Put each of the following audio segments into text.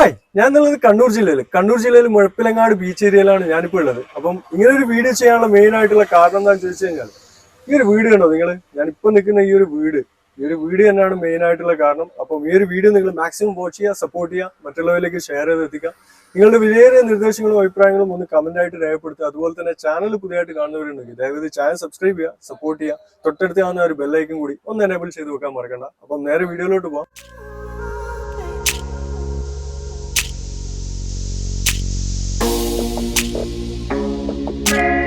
Hi ഞാൻ എന്നുള്ളത് കണ്ണൂർ ജില്ലയിൽ കണ്ണൂർ ജില്ലയിൽ മുഴപ്പിലങ്ങാട് ബീച്ച് ഏരിയയിലാണ് ഞാനിപ്പോൾ ഉള്ളത്. അപ്പം ഇങ്ങനെ ഒരു വീഡിയോ ചെയ്യാനുള്ള മെയിൻ ആയിട്ടുള്ള കാരണം എന്താണെന്ന് ചോദിച്ചു കഴിഞ്ഞാൽ ഈ ഒരു വീട് കണ്ടോ നിങ്ങൾ ഞാനിപ്പോൾ നിൽക്കുന്ന ഈ ഒരു വീട് ഈ ഒരു വീട് തന്നെയാണ് മെയിൻ ആയിട്ടുള്ള കാരണം. അപ്പം ഈ ഒരു വീഡിയോ നിങ്ങൾ മാക്സിമം വാച്ച് ചെയ്യുക സപ്പോർട്ട് ചെയ്യുക മറ്റുള്ളവരിലേക്ക് ഷെയർ ചെയ്ത് എത്തിക്കുക. നിങ്ങളുടെ വിലയേറിയ നിർദ്ദേശങ്ങളും അഭിപ്രായങ്ങളും ഒന്ന് കമന്റ് ആയിട്ട് രേഖപ്പെടുത്തുക. അതുപോലെ തന്നെ ചാനൽ പുതിയതായിട്ട് കാണുന്നവരുണ്ടെങ്കിൽ ദയവായി ചാനൽ സബ്സ്ക്രൈബ് ചെയ്യുക സപ്പോർട്ട് ചെയ്യുക. തൊട്ടടുത്ത് കാണുന്ന ഒരു ബെല്ലൈക്കും കൂടി ഒന്ന് എനേബിൾ ചെയ്ത് വെക്കാൻ മറക്കണ്ട. അപ്പം നേരെ വീഡിയോയിലോട്ട് പോകാം thank you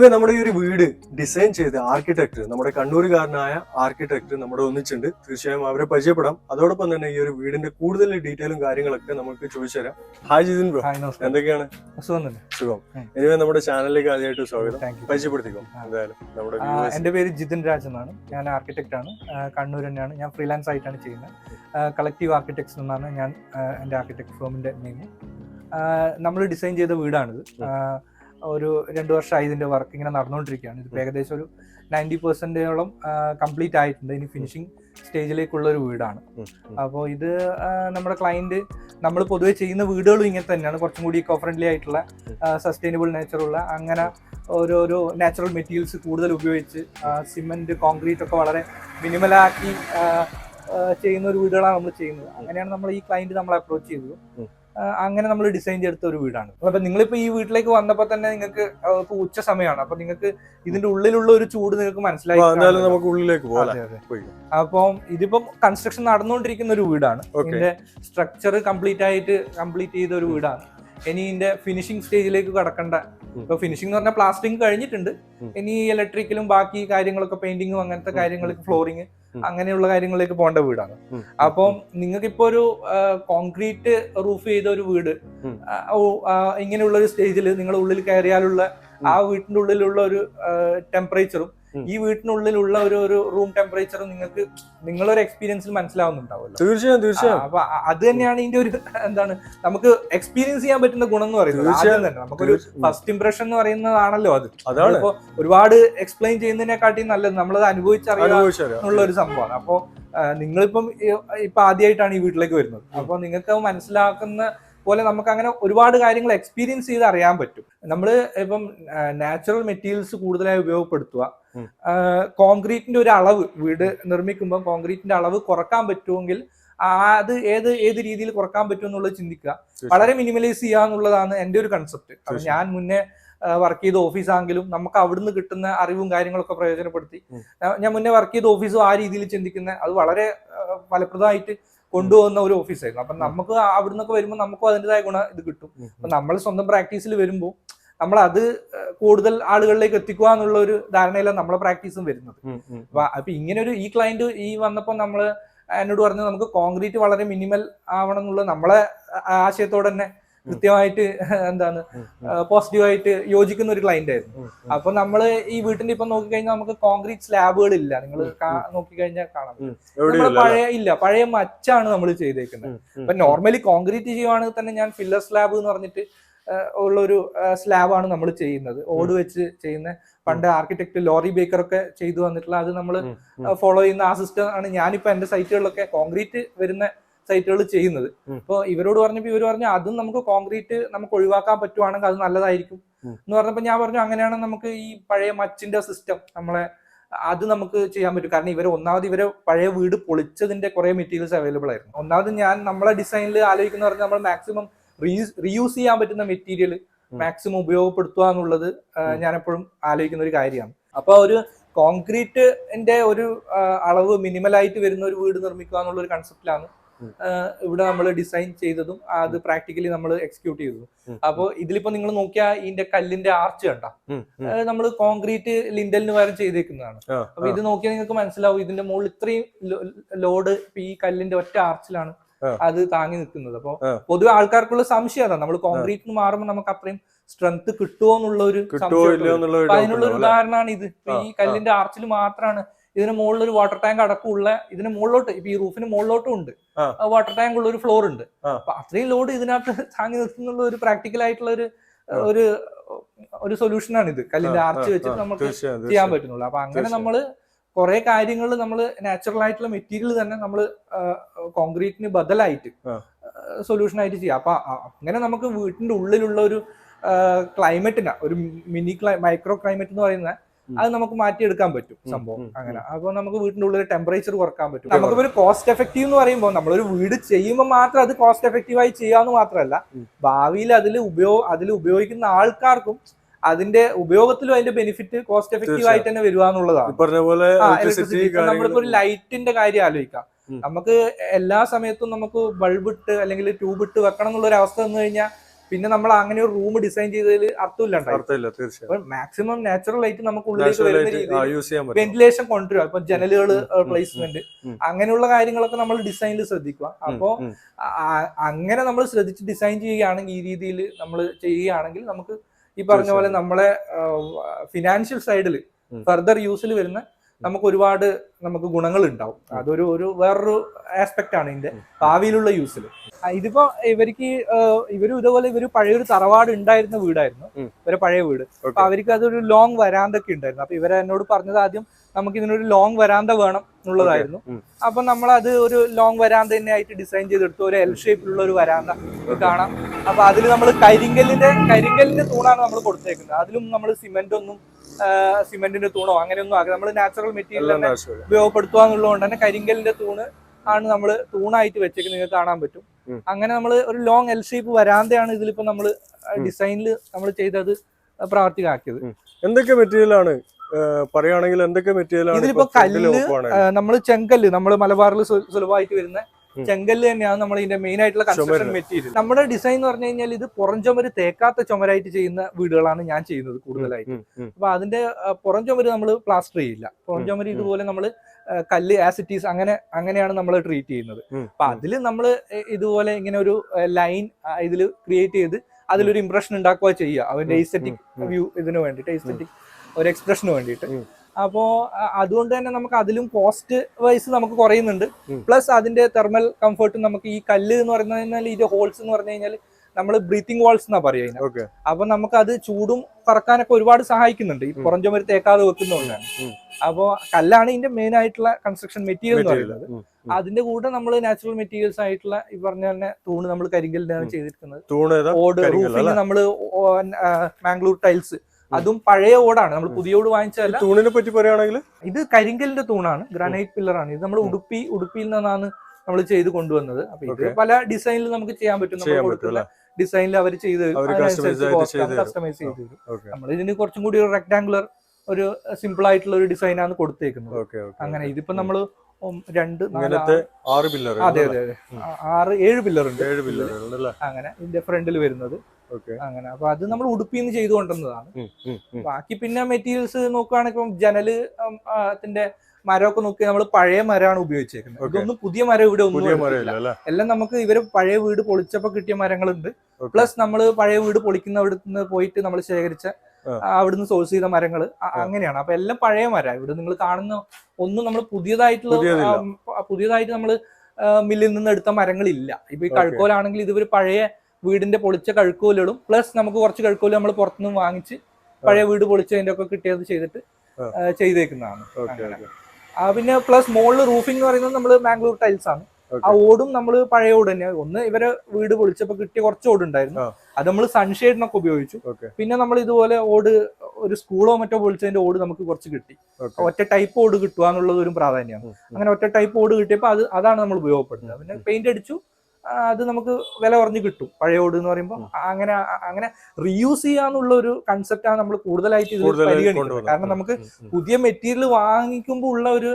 എനിവേ നമ്മുടെ ഈ ഒരു വീട് ഡിസൈൻ ചെയ്ത ആർക്കിടെക്ട് നമ്മുടെ കണ്ണൂരുകാരനായ ആർക്കിടെക്ട് നമ്മുടെ ഒന്നിച്ചുണ്ട്. തീർച്ചയായും അവരെ പരിചയപ്പെടാം. അതോടൊപ്പം തന്നെ ഈ ഒരു വീടിന്റെ കൂടുതൽ ഡീറ്റെയിലും കാര്യങ്ങളൊക്കെ നമുക്ക് ചോദിച്ചു തരാം ഹായ് ജിതിൻ ബ്രോ എന്തൊക്കെയാണ്? സുഖം എനിവേ നമ്മുടെ ചാനലിലേക്ക് ആദ്യമായിട്ട് സ്വാഗതം. പരിചയപ്പെടുത്തിക്കോ? എന്തായാലും നമ്മുടെ എന്റെ പേര് ജിതിൻ രാജ് എന്നാണ്. ഞാൻ ആർക്കിടെക്ട് ആണ്. കണ്ണൂർ തന്നെയാണ്. ഞാൻ ഫ്രീലാൻസ് ആയിട്ടാണ് ചെയ്യുന്നത്. കളക്റ്റീവ് ആർക്കിടെക്ട്സ് എന്നാണ് ഞാൻ എന്റെ ആർക്കിടെക്ട് ഫോമിന്റെ നെയിം നമ്മൾ ഡിസൈൻ ചെയ്ത വീടാണിത്. ഒരു രണ്ട് വർഷമായി ഇതിന്റെ വർക്ക് ഇങ്ങനെ നടന്നുകൊണ്ടിരിക്കുകയാണ് ഇത് ഏകദേശം ഒരു നയന്റി പെർസെന്റോളം കംപ്ലീറ്റ് ആയിട്ടുണ്ട്. ഇനി ഫിനിഷിംഗ് സ്റ്റേജിലേക്കുള്ള ഒരു വീടാണ്. അപ്പോൾ ഇത് നമ്മുടെ ക്ലയന്റ് നമ്മൾ പൊതുവെ ചെയ്യുന്ന വീടുകളും ഇങ്ങനെ തന്നെയാണ്. കുറച്ചും കൂടി ഇക്കോ ഫ്രണ്ട്ലി ആയിട്ടുള്ള സസ്റ്റൈനബിൾ നേച്ചറുള്ള അങ്ങനെ ഓരോരോ നാച്ചുറൽ മെറ്റീരിയൽസ് കൂടുതൽ ഉപയോഗിച്ച് സിമെന്റ് കോൺക്രീറ്റ് ഒക്കെ വളരെ മിനിമലാക്കി ചെയ്യുന്ന ഒരു വീടുകളാണ് നമ്മൾ ചെയ്യുന്നത്. അങ്ങനെയാണ് നമ്മൾ ഈ ക്ലയന്റ് നമ്മൾ അപ്രോച്ച് ചെയ്തത്. അങ്ങനെ നമ്മൾ ഡിസൈൻ ചെയ്തെടുത്ത ഒരു വീടാണ്. അപ്പൊ നിങ്ങളിപ്പോ ഈ വീട്ടിലേക്ക് വന്നപ്പോ തന്നെ നിങ്ങൾക്ക് ഉച്ച സമയമാണ് അപ്പൊ നിങ്ങൾക്ക് ഇതിന്റെ ഉള്ളിലുള്ള ഒരു ചൂട് നിങ്ങൾക്ക് മനസ്സിലായി നമുക്ക് ഉള്ളിലേക്ക്. അപ്പം ഇതിപ്പം കൺസ്ട്രക്ഷൻ നടന്നുകൊണ്ടിരിക്കുന്ന ഒരു വീടാണ്. ഇതിന്റെ സ്ട്രക്ചർ കംപ്ലീറ്റ് ആയിട്ട് കംപ്ലീറ്റ് ചെയ്ത ഒരു വീടാണ്. ഇനി ഇതിന്റെ ഫിനിഷിംഗ് സ്റ്റേജിലേക്ക് കടക്കേണ്ട. ഇപ്പൊ ഫിനിഷിംഗ് എന്ന് പറഞ്ഞാൽ പ്ലാസ്റ്റിംഗ് കഴിഞ്ഞിട്ടുണ്ട്. ഇനി ഇലക്ട്രിക്കലും ബാക്കി കാര്യങ്ങളൊക്കെ പെയിന്റിങ്ങും അങ്ങനത്തെ കാര്യങ്ങൾ ഫ്ലോറിങ്. അങ്ങനെയുള്ള കാര്യങ്ങളിലേക്ക് പോകേണ്ട വീടാണ്. അപ്പം നിങ്ങൾക്ക് ഇപ്പൊ ഒരു കോൺക്രീറ്റ് റൂഫ് ചെയ്ത ഒരു വീട് ഇങ്ങനെയുള്ള ഒരു സ്റ്റേജിൽ നിങ്ങൾ ഉള്ളിൽ കയറിയാലുള്ള ആ വീട്ടിന്റെ ഉള്ളിലുള്ള ഒരു ടെമ്പറേച്ചറും. ഈ വീട്ടിനുള്ളിലുള്ള ഒരു ഒരു റൂം ടെമ്പറേച്ചർ നിങ്ങൾക്ക് നിങ്ങളൊരു എക്സ്പീരിയൻസിൽ മനസ്സിലാവുന്നുണ്ടാവുമല്ലോ. തീർച്ചയായും തീർച്ചയായും. അപ്പൊ അത് തന്നെയാണ് ഇതിന്റെ ഒരു എന്താണ് നമുക്ക് എക്സ്പീരിയൻസ് ചെയ്യാൻ പറ്റുന്ന ഗുണം എന്ന് പറയുന്നത്. തീർച്ചയായും. തന്നെ നമുക്കൊരു ഫസ്റ്റ് ഇംപ്രഷൻ എന്ന് പറയുന്നതാണല്ലോ അത്. അതാണ്. ഇപ്പോ ഒരുപാട് എക്സ്പ്ലെയിൻ ചെയ്യുന്നതിനെക്കാട്ടി നല്ലത്. നമ്മളത് അനുഭവിച്ചറിയാനുള്ള ഒരു സംഭവമാണ്. അപ്പോ നിങ്ങളിപ്പം ഇപ്പൊ ആദ്യമായിട്ടാണ് ഈ വീട്ടിലേക്ക് വരുന്നത്. അപ്പൊ നിങ്ങൾക്ക് മനസ്സിലാക്കുന്ന പോലെ നമുക്ക് അങ്ങനെ ഒരുപാട് കാര്യങ്ങൾ എക്സ്പീരിയൻസ് ചെയ്ത് അറിയാൻ പറ്റും. നമ്മൾ ഇപ്പം നാച്ചുറൽ മെറ്റീരിയൽസ് കൂടുതലായി ഉപയോഗപ്പെടുത്തുക. കോൺക്രീറ്റിന്റെ ഒരു അളവ് വീട് നിർമ്മിക്കുമ്പോൾ കോൺക്രീറ്റിന്റെ അളവ് കുറയ്ക്കാൻ പറ്റുമെങ്കിൽ അത് ഏത് ഏത് രീതിയിൽ കുറയ്ക്കാൻ പറ്റും എന്നുള്ളത് ചിന്തിക്കുക. വളരെ മിനിമലൈസ് ചെയ്യുക എന്നുള്ളതാണ് എന്റെ ഒരു കൺസെപ്റ്റ് ഞാൻ മുന്നേ വർക്ക് ചെയ്ത ഓഫീസാണെങ്കിലും നമുക്ക് അവിടുന്ന് കിട്ടുന്ന അറിവും കാര്യങ്ങളൊക്കെ പ്രയോജനപ്പെടുത്തി. ഞാൻ- മുന്നേ വർക്ക് ചെയ്ത ഓഫീസും ആ രീതിയിൽ ചിന്തിക്കുന്ന അത് വളരെ ഫലപ്രദമായിട്ട് കൊണ്ടുപോകുന്ന ഒരു ഓഫീസായിരുന്നു. അപ്പൊ നമുക്ക് അവിടെ നിന്നൊക്കെ വരുമ്പോൾ നമുക്കും അതിന്റെതായ ഗുണ ഇത് കിട്ടും. അപ്പൊ നമ്മൾ സ്വന്തം പ്രാക്ടീസിൽ വരുമ്പോൾ നമ്മൾ അത് കൂടുതൽ ആളുകളിലേക്ക് എത്തിക്കുക എന്നുള്ള ഒരു ധാരണയിലാണ് നമ്മളെ പ്രാക്ടീസും വരുന്നത്. അപ്പൊ ഇങ്ങനെ ഒരു ഈ ക്ലയന്റ് ഈ വന്നപ്പോൾ നമ്മൾ എന്നോട് പറഞ്ഞു നമുക്ക് കോൺക്രീറ്റ് വളരെ മിനിമൽ ആവണം എന്നുള്ള നമ്മളെ ആശയത്തോടെ തന്നെ കൃത്യമായിട്ട് എന്താണ് പോസിറ്റീവ് പോസിറ്റീവായിട്ട് യോജിക്കുന്ന ഒരു ക്ലയന്റ് ആയിരുന്നു. അപ്പൊ നമ്മൾ ഈ വീട്ടിന്റെ ഇപ്പൊ നോക്കിക്കഴിഞ്ഞാൽ നമുക്ക് കോൺക്രീറ്റ് സ്ലാബുകൾ ഇല്ല. നിങ്ങൾ നോക്കിക്കഴിഞ്ഞാൽ കാണാം. നമ്മൾ പഴയ ഇല്ല പഴയ മച്ചാണ് നമ്മൾ ചെയ്തേക്കുന്നത്. അപ്പൊ നോർമലി കോൺക്രീറ്റ് ചെയ്യുവാണെങ്കിൽ തന്നെ ഞാൻ ഫില്ലർ സ്ലാബ് എന്ന് പറഞ്ഞിട്ട് ഉള്ള ഒരു സ്ലാബാണ് നമ്മൾ ചെയ്യുന്നത്. ഓട് വെച്ച് ചെയ്യുന്ന പണ്ട് ആർക്കിടെക്ട് ലോറി ബേക്കർ ഒക്കെ ചെയ്തു വന്നിട്ടുള്ള അത് നമ്മൾ. ഫോളോ ചെയ്യുന്ന ആ സിസ്റ്റം ആണ്. ഞാനിപ്പോ എന്റെ സൈറ്റുകളിലൊക്കെ കോൺക്രീറ്റ് വരുന്ന സൈറ്റുകൾ ചെയ്യുന്നത്. അപ്പോൾ ഇവരോട് പറഞ്ഞപ്പോൾ ഇവർ പറഞ്ഞു അതും നമുക്ക് കോൺക്രീറ്റ് നമുക്ക് ഒഴിവാക്കാൻ പറ്റുവാണെങ്കിൽ അത് നല്ലതായിരിക്കും. എന്ന് പറഞ്ഞപ്പോൾ ഞാൻ പറഞ്ഞു അങ്ങനെയാണെങ്കിൽ നമുക്ക് ഈ പഴയ മച്ചിന്റെ സിസ്റ്റം നമ്മളെ അത് നമുക്ക് ചെയ്യാൻ പറ്റും. കാരണം ഇവർ ഒന്നാമത് ഇവരെ പഴയ വീട് പൊളിച്ചതിന്റെ കുറെ മെറ്റീരിയൽസ് അവൈലബിൾ ആയിരുന്നു. ഒന്നാമത് ഞാൻ നമ്മളെ ഡിസൈനിൽ ആലോചിക്കുന്ന പറഞ്ഞാൽ നമ്മൾ മാക്സിമം റീയൂസ് ചെയ്യാൻ പറ്റുന്ന മെറ്റീരിയൽ മാക്സിമം ഉപയോഗപ്പെടുത്തുക എന്നുള്ളത് ഞാൻ എപ്പോഴും ആലോചിക്കുന്ന ഒരു കാര്യമാണ്. അപ്പൊ ഒരു കോൺക്രീറ്റിന്റെ ഒരു അളവ് മിനിമലായിട്ട് വരുന്ന ഒരു വീട് നിർമ്മിക്കുക എന്നുള്ള ഒരു കൺസെപ്റ്റിലാണ്. ഇവിടെ നമ്മൾ ഡിസൈൻ ചെയ്തതും അത് പ്രാക്ടിക്കലി നമ്മൾ എക്സിക്യൂട്ട് ചെയ്തതും. അപ്പോ അപ്പോൾ ഇതിലിപ്പോ നിങ്ങൾ നോക്കിയാൽ ഇതിന്റെ കല്ലിന്റെ ആർച്ച് കണ്ട. നമ്മൾ കോൺക്രീറ്റ് ലിൻഡലിന് പകരം ചെയ്തേക്കുന്നതാണ്. അപ്പൊ ഇത് നോക്കിയാൽ നിങ്ങൾക്ക് മനസ്സിലാവും ഇതിന്റെ മുകളിൽ ഇത്രയും ലോഡ് ഈ കല്ലിന്റെ ഒറ്റ ആർച്ചിലാണ് അത് താങ്ങി നിൽക്കുന്നത്. അപ്പൊ ആ. പൊതുവെ ആൾക്കാർക്കുള്ള സംശയം അതാണ്. നമ്മൾ കോൺക്രീറ്റിന് മാറുമ്പോൾ നമുക്ക് അത്രയും സ്ട്രെങ്ത് കിട്ടുമോ എന്നുള്ള ഒരു അതിനുള്ള ഒരു ഉദാഹരണമാണ് ഇത്. ഈ കല്ലിന്റെ ആർച്ചിൽ മാത്രമാണ് ഇതിന് മുകളിൽ ഒരു വാട്ടർ ടാങ്ക് അടക്കമുള്ള ഇതിന് മുകളിലോട്ട് ഇപ്പൊ ഈ റൂഫിന് മുകളിലോട്ടും ഉണ്ട്. വാട്ടർ ടാങ്ക് ഉള്ള ഒരു ഫ്ലോർ ഉണ്ട്. അപ്പൊ അത്രയും ലോഡ് ഇതിനകത്ത് താങ്ങി നിർത്തുന്നുള്ള ഒരു പ്രാക്ടിക്കൽ ആയിട്ടുള്ള ഒരു. ഒരു ഒരു സൊല്യൂഷനാണ് ഇത് കല്ലിന്റെ ആർച്ച് വെച്ച് നമുക്ക് ചെയ്യാൻ പറ്റുന്നുള്ളൂ അപ്പൊ അങ്ങനെ. നമ്മൾ കുറെ കാര്യങ്ങൾ നമ്മൾ നാച്ചുറൽ ആയിട്ടുള്ള മെറ്റീരിയൽ തന്നെ നമ്മൾ കോൺക്രീറ്റിന് ബദലായിട്ട്. സൊല്യൂഷൻ ആയിട്ട് ചെയ്യാം അപ്പൊ അങ്ങനെ നമുക്ക് വീട്ടിന്റെ ഉള്ളിലുള്ള ഒരു ക്ലൈമറ്റിനാ ഒരു മിനി ക്ലൈ മൈക്രോ ക്ലൈമറ്റ് എന്ന് പറയുന്ന. അത് നമുക്ക് മാറ്റിയെടുക്കാൻ പറ്റും സംഭവം അങ്ങനെ. അപ്പൊ നമുക്ക് വീട്ടിന്റെ ഉള്ളിൽ ടെമ്പറേച്ചർ കുറയ്ക്കാൻ പറ്റും. നമുക്ക് ഒരു കോസ്റ്റ് എഫക്റ്റീവ് എന്ന് പറയുമ്പോൾ നമ്മളൊരു വീട് ചെയ്യുമ്പോൾ മാത്രം അത് കോസ്റ്റ് എഫക്റ്റീവായി ചെയ്യാന്ന് മാത്രമല്ല ഭാവിയിൽ അതിൽ ഉപയോഗ അതിൽ ഉപയോഗിക്കുന്ന ആൾക്കാർക്കും അതിന്റെ ഉപയോഗത്തിലും അതിന്റെ ബെനിഫിറ്റ് കോസ്റ്റ് എഫക്റ്റീവ് ആയിട്ട് തന്നെ വരിക എന്നുള്ളതാണ്. നമ്മളിപ്പോ ഒരു ലൈറ്റിന്റെ കാര്യം ആലോചിക്കാം. നമുക്ക് എല്ലാ സമയത്തും നമുക്ക് ബൾബ് ഇട്ട് അല്ലെങ്കിൽ ട്യൂബ് ഇട്ട് വെക്കണം എന്നുള്ള ഒരു അവസ്ഥ വന്നു കഴിഞ്ഞാൽ പിന്നെ നമ്മൾ അങ്ങനെ ഒരു റൂം ഡിസൈൻ ചെയ്തതിൽ അർത്ഥമില്ല അർത്ഥമില്ല തീർച്ചയായും. മാക്സിമം നാച്ചുറൽ ലൈറ്റ് നമുക്ക് ഉള്ളിലേക്ക് വരുന്ന രീതിയിൽ വെന്റിലേഷൻ കൊണ്ടുവരിക. ഇപ്പൊ ജനലുകൾ പ്ലേസ്മെന്റ്. അങ്ങനെയുള്ള കാര്യങ്ങളൊക്കെ നമ്മൾ ഡിസൈനിൽ ശ്രദ്ധിക്കുക. അപ്പോ ഉം, ഉം. ആ- അങ്ങനെ നമ്മൾ ശ്രദ്ധിച്ച് ഡിസൈൻ ചെയ്യുകയാണെങ്കിൽ ഈ രീതിയിൽ നമ്മൾ ചെയ്യുകയാണെങ്കിൽ നമുക്ക് ഈ പറഞ്ഞ പോലെ നമ്മളെ ഫിനാൻഷ്യൽ സൈഡിൽ ഫർദർ യൂസിൽ വരുന്ന നമുക്ക് ഒരുപാട് നമുക്ക് ഗുണങ്ങൾ ഉണ്ടാവും അതൊരു ഒരു വേറൊരു ആസ്പെക്ട് ആണ് ഇതിന്റെ ഭാവിയിലുള്ള യൂസിൽ ഇതിപ്പോ ഇവർക്ക് ഇവരും ഇതുപോലെ ഇവർ പഴയൊരു തറവാട് ഉണ്ടായിരുന്ന വീടായിരുന്നു. ഇവരെ പഴയ വീട്. അപ്പൊ അവർക്ക് അതൊരു ലോങ് വരാന്തൊക്കെ ഉണ്ടായിരുന്നു. അപ്പൊ ഇവരെ എന്നോട് പറഞ്ഞത് ആദ്യം നമുക്ക് ഇതിനൊരു ലോങ് വരാന്ത വേണം എന്നുള്ളതായിരുന്നു. അപ്പൊ നമ്മൾ അത് ഒരു ലോങ് വരാന്ത തന്നെ ആയിട്ട് ഡിസൈൻ ചെയ്തെടുത്തു. ഒരു എൽ ഷേപ്പിലുള്ള ഒരു വരാന്ത കാണാം. അപ്പൊ അതിൽ നമ്മൾ കരിങ്കല്ലിന്റെ കരിങ്കല്ലിന്റെ തൂണാണ് നമ്മൾ കൊടുത്തേക്കുന്നത്. അതിലും നമ്മൾ സിമെന്റ് ഒന്നും സിമെന്റിന്റെ തൂണോ? അങ്ങനെയൊന്നും ആക്കുക നമ്മൾ നാച്ചുറൽ മെറ്റീരിയൽ തന്നെ ഉപയോഗപ്പെടുത്തുക എന്നുള്ളതുകൊണ്ട് തന്നെ കരിങ്കലിന്റെ തൂണ് ആണ് നമ്മൾ തൂണായിട്ട് വെച്ചേക്കുന്നത് നിങ്ങൾക്ക് കാണാൻ പറ്റും. അങ്ങനെ നമ്മൾ ഒരു ലോങ് എൽ ഷേപ്പ് വരാന്തയാണ് ഇതിലിപ്പോ നമ്മൾ ഡിസൈനിൽ നമ്മൾ ചെയ്തത് പ്രാവർത്തികമാക്കിയത്. എന്തൊക്കെ മെറ്റീരിയൽ ആണ്? പറയുകയാണെങ്കിൽ എന്തൊക്കെ മെറ്റീരിയൽ ആണ് ഇതിലിപ്പോ കല്ല്? നമ്മൾ ചെങ്കല്ല് നമ്മൾ മലബാറിൽ സുലഭമായിട്ട് വരുന്ന. ചെങ്കല്ല് തന്നെയാണ് നമ്മൾ ഇതിന്റെ മെയിൻ ആയിട്ടുള്ള കൺസ്ട്രക്ഷൻ മെറ്റീരിയൽ നമ്മുടെ ഡിസൈൻ എന്ന് പറഞ്ഞു കഴിഞ്ഞാൽ ഇത് പുറം ചുമര് തേക്കാത്ത ചുമരായിട്ട് ചെയ്യുന്ന വീടുകളാണ് ഞാൻ ചെയ്യുന്നത് കൂടുതലായിട്ട്. അപ്പൊ അതിന്റെ പുറം ചുമര് നമ്മൾ പ്ലാസ്റ്റർ ചെയ്യില്ല. പുറം ചുമര് ഇതുപോലെ നമ്മൾ കല്ല് ആസിറ്റീസ് അങ്ങനെ അങ്ങനെയാണ് നമ്മൾ ട്രീറ്റ് ചെയ്യുന്നത്. അപ്പൊ. അതിൽ നമ്മൾ ഇതുപോലെ ഇങ്ങനെ ഒരു ലൈൻ ഇതിൽ ക്രിയേറ്റ് ചെയ്ത് അതിലൊരു ഇംപ്രഷൻ ഉണ്ടാക്കുക ചെയ്യുക. അവന്റെ എസ്തെറ്റിക്. വ്യൂ ഇതിന് വേണ്ടിയിട്ട് എസ്തെറ്റിക് ഒരു എക്സ്പ്രഷന് വേണ്ടിയിട്ട്. അപ്പോ അതുകൊണ്ട് തന്നെ നമുക്ക് അതിലും കോസ്റ്റ് വൈസ് നമുക്ക് കുറയുന്നുണ്ട്. പ്ലസ് അതിന്റെ തെർമൽ കംഫർട്ടും നമുക്ക് ഈ കല്ല് എന്ന് പറഞ്ഞു കഴിഞ്ഞാൽ ഇത് ഹോൾസ് എന്ന് പറഞ്ഞു കഴിഞ്ഞാൽ നമ്മൾ ബ്രീത്തിങ് വാൾസ് എന്നാ പറയുന്നത്. അപ്പൊ നമുക്ക് അത് ചൂടും പറക്കാനൊക്കെ ഒരുപാട് സഹായിക്കുന്നുണ്ട്. ഈ. പുറം ചുമര് തേക്കാതെ വെക്കുന്നതുകൊണ്ടാണ്. അപ്പോ കല്ലാണ് ഇതിന്റെ മെയിൻ ആയിട്ടുള്ള കൺസ്ട്രക്ഷൻ മെറ്റീരിയൽ എന്ന്. പറയുന്നത്. അതിന്റെ കൂടെ നമ്മൾ നാച്ചുറൽ മെറ്റീരിയൽസ് ആയിട്ടുള്ള ഈ പറഞ്ഞ തന്നെ തൂണ് നമ്മൾ കരിങ്കലിനാണ് ചെയ്തിരിക്കുന്നത്. ഓട് റൂഫിങ് നമ്മൾ മാംഗ്ലൂർ ടൈൽസ് അതും പഴയ ഓടാണ്. നമ്മൾ. പുതിയ ഓട് വാങ്ങിച്ചതല്ല. തൂണിനെ പറ്റി പറയുകയാണെങ്കിൽ ഇത് കരിങ്കലിന്റെ തൂണാണ്. ഗ്രാനൈറ്റ് പില്ലർ ആണ്. ഇത് നമ്മൾ ഉടുപ്പി ഉടുപ്പിയിൽ നിന്നാണ് നമ്മൾ ചെയ്ത് കൊണ്ടുവന്നത്. അപ്പൊ ഇത്. പല ഡിസൈനിൽ നമുക്ക് ചെയ്യാൻ പറ്റും. നമ്മൾ കൊടുക്കുന്ന ഡിസൈനിൽ അവർ ചെയ്ത്. കസ്റ്റമൈസ് ചെയ്ത് തരും. നമ്മൾ ഇതിന് കുറച്ചും കൂടി ഒരു റെക്ടാംഗുലർ ഒരു സിമ്പിൾ ആയിട്ടുള്ള ഒരു ഡിസൈനാണ് കൊടുത്തേക്കുന്നത്. അങ്ങനെ ഇതിപ്പോ. നമ്മൾ രണ്ട് ആറ്. പില്ലർ അതെ അതെ അതെ. ആറ് ഏഴ് പില്ലർ ഉണ്ട്. ഏഴ് അങ്ങനെ ഇതിന്റെ ഫ്രണ്ടിൽ വരുന്നത്. അങ്ങനെ. അപ്പൊ അത് നമ്മൾ ഉടുപ്പിൽ നിന്ന് ചെയ്തു കൊണ്ടുവന്നതാണ്. ബാക്കി പിന്നെ മെറ്റീരിയൽസ് നോക്കുകയാണെങ്കിൽ ഇപ്പം ജനൽ അതിന്റെ മരമൊക്കെ നോക്കി നമ്മൾ പഴയ മരമാണ് ഉപയോഗിച്ചേക്കുന്നത്. ഇതൊന്നും പുതിയ മരം ഇവിടെ ഒന്നും എല്ലാം നമുക്ക് ഇവർ പഴയ വീട് പൊളിച്ചപ്പോ കിട്ടിയ മരങ്ങളുണ്ട്. പ്ലസ് നമ്മൾ പഴയ വീട് പൊളിക്കുന്ന അവിടുന്ന് പോയിട്ട് നമ്മൾ ശേഖരിച്ച അവിടുന്ന് സോഴ്സ് ചെയ്ത മരങ്ങൾ അങ്ങനെയാണ്. അപ്പൊ എല്ലാം പഴയ മരം ഇവിടെ നിങ്ങൾ കാണുന്ന ഒന്നും നമ്മൾ പുതിയതായിട്ടുള്ള പുതിയതായിട്ട് നമ്മൾ മില്ലിൽ നിന്ന് എടുത്ത മരങ്ങളില്ല. ഇപ്പൊ ഈ. കഴുക്കോലാണെങ്കിൽ ഇതൊരു പഴയ വീടിന്റെ പൊളിച്ച കഴുക്കോലുകളും പ്ലസ് നമുക്ക് കുറച്ച് കഴുക്കോൽ നമ്മൾ പുറത്തുനിന്ന് വാങ്ങിച്ച് പഴയ വീട് പൊളിച്ചതിന്റെ ഒക്കെ കിട്ടിയത് ചെയ്തിട്ട് ചെയ്തേക്കുന്നതാണ്. പിന്നെ പ്ലസ് മുകളിൽ റൂഫിംഗ് എന്ന് പറയുന്നത് നമ്മൾ മാംഗ്ലൂർ ടൈൽസ് ആണ്. ആ ഓടും നമ്മൾ പഴയ ഓട് തന്നെയാണ് ഒന്ന് ഇവരെ വീട് പൊളിച്ചപ്പോ കിട്ടിയ കുറച്ച് ഓട് ഉണ്ടായിരുന്നു. അത് നമ്മൾ സൺഷെയ്ഡിനൊക്കെ ഉപയോഗിച്ചു. പിന്നെ നമ്മൾ ഇതുപോലെ ഓട് ഒരു സ്കൂളോ മറ്റോ പൊളിച്ചതിന്റെ ഓട് നമുക്ക് കുറച്ച് കിട്ടി. ഒറ്റ ടൈപ്പ് ഓട് കിട്ടുക എന്നുള്ളത് ഒരു പ്രാധാന്യമാണ്. അങ്ങനെ ഒറ്റ ടൈപ്പ് ഓട് കിട്ടിയപ്പോൾ അത് അതാണ് നമ്മൾ ഉപയോഗപ്പെടുന്നത് പിന്നെ പെയിന്റ് അടിച്ചു. അത് നമുക്ക് വില കുറഞ്ഞ് കിട്ടും. പഴയ ഓട് എന്ന് പറയുമ്പോൾ അങ്ങനെ അങ്ങനെ റീയൂസ് ചെയ്യാന്നുള്ള ഒരു കൺസെപ്റ്റ് ആണ് നമ്മൾ കൂടുതലായിട്ട് ഇത് പരിഗണിക്കുന്നത്. കാരണം നമുക്ക്. പുതിയ മെറ്റീരിയൽ വാങ്ങിക്കുമ്പോൾ ഉള്ള ഒരു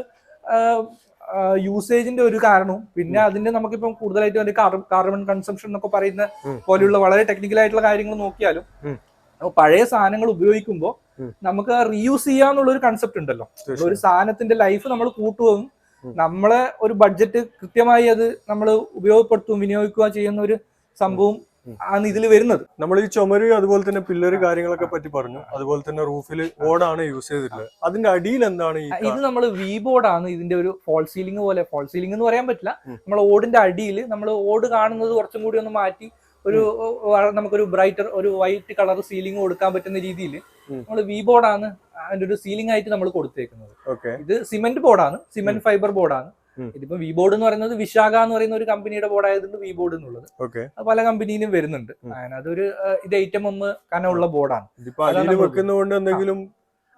യൂസേജിന്റെ ഒരു കാരണവും. പിന്നെ അതിന്റെ നമുക്കിപ്പം കൂടുതലായിട്ട് അതിന്റെ കാർബൺ കൺസംഷൻ എന്നൊക്കെ പറയുന്ന പോലെയുള്ള വളരെ ടെക്നിക്കൽ ആയിട്ടുള്ള കാര്യങ്ങൾ നോക്കിയാലും പഴയ സാധനങ്ങൾ ഉപയോഗിക്കുമ്പോൾ നമുക്ക് റീയൂസ് ചെയ്യാന്നുള്ള ഒരു കൺസെപ്റ്റ് ഉണ്ടല്ലോ. ഒരു സാധനത്തിന്റെ ലൈഫ് നമ്മൾ കൂട്ടുകയും. നമ്മളെ ഒരു ബഡ്ജറ്റ് കൃത്യമായി അത് നമ്മൾ ഉപയോഗപ്പെടുത്തും വിനിയോഗിക്കുക ചെയ്യുന്ന ഒരു സംഭവം ആണ് ഇതിൽ വരുന്നത്. നമ്മൾ ഈ ചുമര് അതുപോലെ തന്നെ പില്ലറ് കാര്യങ്ങളൊക്കെ പറ്റി പറഞ്ഞു. അതുപോലെ തന്നെ റൂഫിൽ ബോർഡാണ് യൂസ് ചെയ്തിട്ടുള്ളത്. അതിന്റെ അടിയിൽ എന്താണ് ഈ ഇത് നമ്മൾ വി ബോർഡാണ് ഇതിന്റെ ഒരു ഫോൾ സീലിംഗ് പോലെ. ഫോൾ സീലിംഗ് എന്ന് പറയാൻ പറ്റില്ല. നമ്മൾ ഓടിന്റെ അടിയിൽ നമ്മൾ ഓട് കാണുന്നത് കുറച്ചും കൂടി ഒന്ന് മാറ്റി ഒരു നമുക്കൊരു ബ്രൈറ്റർ ഒരു വൈറ്റ് കളർ സീലിംഗ് കൊടുക്കാൻ പറ്റുന്ന രീതിയിൽ നമ്മൾ വി ബോർഡാണ് അതിന്റെ ഒരു സീലിംഗ് ആയിട്ട് നമ്മൾ കൊടുത്തേക്കുന്നത്. ഓക്കെ ഇത് സിമെന്റ് ബോർഡാണ് സിമെന്റ് ഫൈബർ ബോർഡാണ് ഇതിപ്പോ വി ബോർഡ് എന്ന് പറയുന്നത് വിശാഖ എന്ന് പറയുന്ന ഒരു കമ്പനിയുടെ ബോർഡ് ആയതുകൊണ്ട് വി ബോർഡ് എന്നുള്ളത്. പല കമ്പനിയിലും വരുന്നുണ്ട്. അതൊരു ഇത് ഐറ്റം ഒന്ന് കനമുള്ള ബോർഡാണ് വെക്കുന്നതുകൊണ്ട് എന്തെങ്കിലും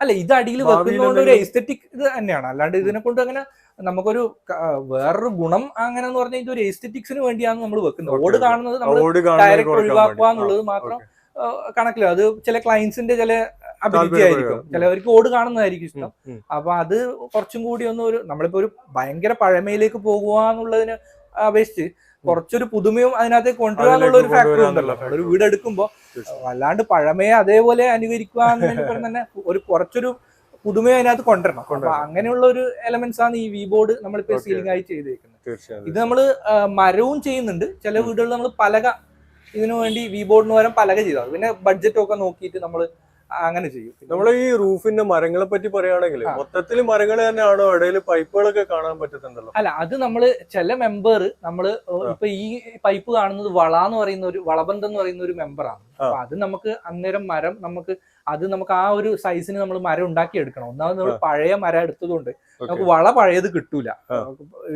അല്ല ഇത് അടിയിൽ വെക്കുന്നതുകൊണ്ട് ഒരു എസ്തെറ്റിക് ഇത് തന്നെയാണ്. അല്ലാണ്ട് ഇതിനെ കൊണ്ട് അങ്ങനെ നമുക്കൊരു വേറൊരു ഗുണം അങ്ങനെ എന്ന് പറഞ്ഞാൽ ഇത് ഒരു എസ്തെറ്റിക്സിന് വേണ്ടിയാണ് നമ്മൾ വെക്കുന്നത്. ബോർഡ് ഓട് കാണുന്നത് നമ്മൾ ഡയറക്റ്റ് ഒഴിവാക്കുക എന്നുള്ളത് മാത്രം. കണക്കില്ല അത് ചില ക്ലയൻസിന്റെ ചില അഭിരുചി. ആയിരിക്കും. ചിലവർക്ക് ഓട് കാണുന്നതായിരിക്കും ഇഷ്ടം. അപ്പൊ അത് കുറച്ചും കൂടി ഒന്ന് ഒരു നമ്മളിപ്പോ ഒരു ഭയങ്കര പഴമയിലേക്ക് പോകുക എന്നുള്ളതിന് അപേക്ഷിച്ച് കുറച്ചൊരു പുതുമയും അതിനകത്തേക്ക് കൊണ്ടുവരാനുള്ള ഒരു ഫാക്ടറി ഫാക്ടർ ഉണ്ടല്ലോ. ഒരു വീട് എടുക്കുമ്പോ അല്ലാണ്ട് വല്ലാണ്ട് പഴമയെ അതേപോലെ അനുകരിക്കുക എന്നതിന് തന്നെ ഒരു കുറച്ചൊരു പുതുമയെ അതിനകത്ത് കൊണ്ടുവരണം. അപ്പൊ അങ്ങനെയുള്ള ഒരു എലമെന്റ്സ് ആണ് ഈ വി ബോർഡ് നമ്മളിപ്പോ. സീലിംഗ് ആയി ചെയ്തേക്കുന്നത്. ഇത് നമ്മൾ മരവും ചെയ്യുന്നുണ്ട്. ചില വീടുകളിൽ നമ്മൾ പലക ഇതിനു വേണ്ടി വി ബോർഡിന് പകരം പലക ചെയ്താൽ പിന്നെ ബഡ്ജറ്റ് ഒക്കെ നോക്കിയിട്ട് നമ്മൾ അങ്ങനെ ചെയ്യും. നമ്മൾ ഈ റൂഫിന്റെ മരങ്ങളെ പറ്റി പറയുകയാണെങ്കിൽ. മൊത്തത്തിൽ മരങ്ങൾ തന്നെയാണോ ഇടയിൽ പൈപ്പുകളൊക്കെ കാണാൻ പറ്റത്തുണ്ടല്ലോ? അല്ല അത് നമ്മൾ ചില മെമ്പർ നമ്മൾ ഇപ്പൊ ഈ പൈപ്പ് കാണുന്നത് വള എന്ന് പറയുന്ന ഒരു വളബന്ധം എന്ന് പറയുന്ന ഒരു മെമ്പറാണ് അപ്പൊ അത് നമുക്ക് അന്നേരം മരം നമുക്ക് അത് നമുക്ക് ആ ഒരു സൈസിന് നമ്മൾ മരം ഉണ്ടാക്കി എടുക്കണം ഒന്നാമത് നമ്മൾ പഴയ മരം എടുത്തതുകൊണ്ട് നമുക്ക് വള പഴയത് കിട്ടൂല.